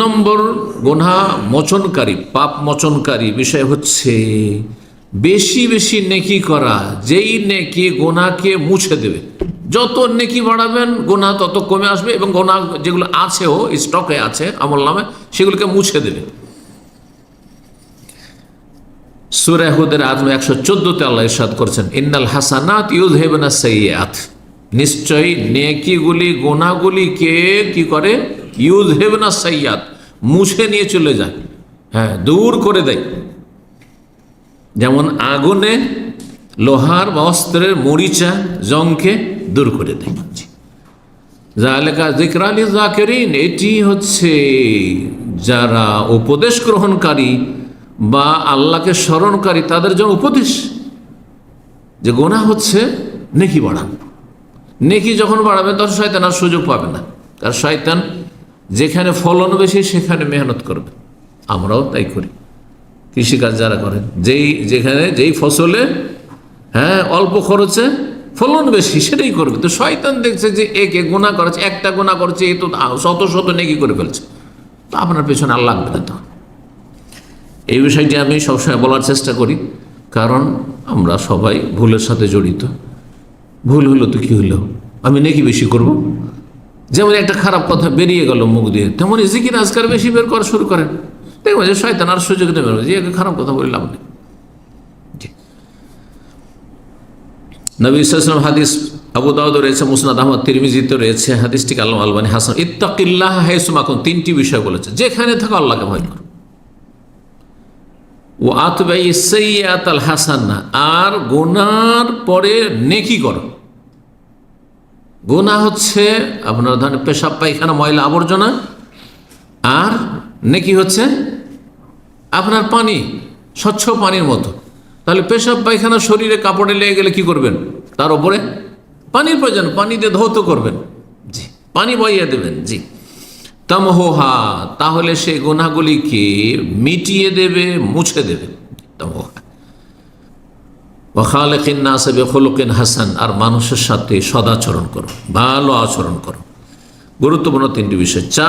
নম্বর গোনা মোচনকারী, পাপ মোচনকারী বিষয় হচ্ছে, বেশি বেশি নেকি করা, যেই নেকি গোনাকে মুছে দেবে। যত নেকি বাড়াবেন, গোনা তত কমে আসবে এবং গোনা যেগুলো আছেও, স্টকে আছে, আমল নামে, সেগুলোকে মুছে দেবে। সুরাহুদের আদম একশো চোদ্দতে আল্লাহ ইরশাদ করছেন, ইন্নাল হাসানাত ইউজ হেবেনা সৈয়াত নিশ্চয়ই নেকিগুলি, গোনাগুলিকে কি করে? ইউজ হেবেনা সৈয়াত মুছে নিয়ে চলে যায়। হ্যাঁ দূর করে দেয়। যেমন আগুনে লোহার বা অস্ত্রের মরিচা জংকে দূর করে দেয়। জাকেরিন এটি হচ্ছে যারা উপদেশ গ্রহণকারী বা আল্লাহকে স্মরণকারী, তাদের জন্য উপদেশ। যে গোনা হচ্ছে নেকি বাড়ান। নেকি যখন বাড়াবে, তখন শয়তান আর সুযোগ পাবে না। কারণ শয়তান যেখানে ফলন বেশি সেখানে মেহনত করবে। আমরাও তাই করি। কৃষিকাজ যারা করেন, যেই যেখানে যেই ফসলে হ্যাঁ অল্প খরচে ফলন বেশি সেটাই করবে। তো শয়তান দেখছে যে একে গোনা করেছে, একটা গোনা করেছে, এ তো শত শত নেকি করে ফেলছে। তো আপনার পেছনে আর লাগবে না তো। এই বিষয়টি আমি সবসময় বলার চেষ্টা করি, কারণ আমরা সবাই ভুলের সাথে জড়িত। ভুল হলো তো কী হলো আমি নেকি বেশি করব? যেমন একটা খারাপ কথা বেরিয়ে গেল মুখ দিয়ে তেমনই জিকির, আজকার বেশি বের করা শুরু করেন। দেখবেন যে শয়তান আর সুযোগ দেবে না। যে খারাপ কথা বললাম নেই। নবী ইসলাম হাদিস, আবু দাউদ রয়েছে, মুসনাদ আহমদ, তিরমিজিতে রয়েছে, হাদিসটি আল্লাহ আলবানী হাসান। ইত্তাকিল্লাহ হেসুমাকুন তিনটি বিষয় বলেছে। যেখানে থাকো আল্লাহকে ভয় করো। ও আতবাই সৈয়াত আল হাসান্না আর গোনার পরে নেকি করো। গোনা হচ্ছে, আপনার ধরেন পেশাব, পায়খানা, ময়লা, আবর্জনা। আর নেকি হচ্ছে আপনার পানি, স্বচ্ছ পানির মতো। তাহলে পেশাব, পায়খানা শরীরে কাপড়ে লেগে গেলে কি করবেন? তার উপরে পানির প্রয়োজন, পানি দিয়ে ধৌত করবেন। জি, পানি বইয়ে দেবেন, জি। তমহা তাহলে সে গোনাগুলিকে মিটিয়ে দেবে, মুছে দেবে। তমহা ওখালেকিন নাসেবে খোলকিন হাসান, আর মানুষের সাথে সদাচরণ করো, ভালো আচরণ করো। গুরুত্বপূর্ণ তিনটি বিষয়। চার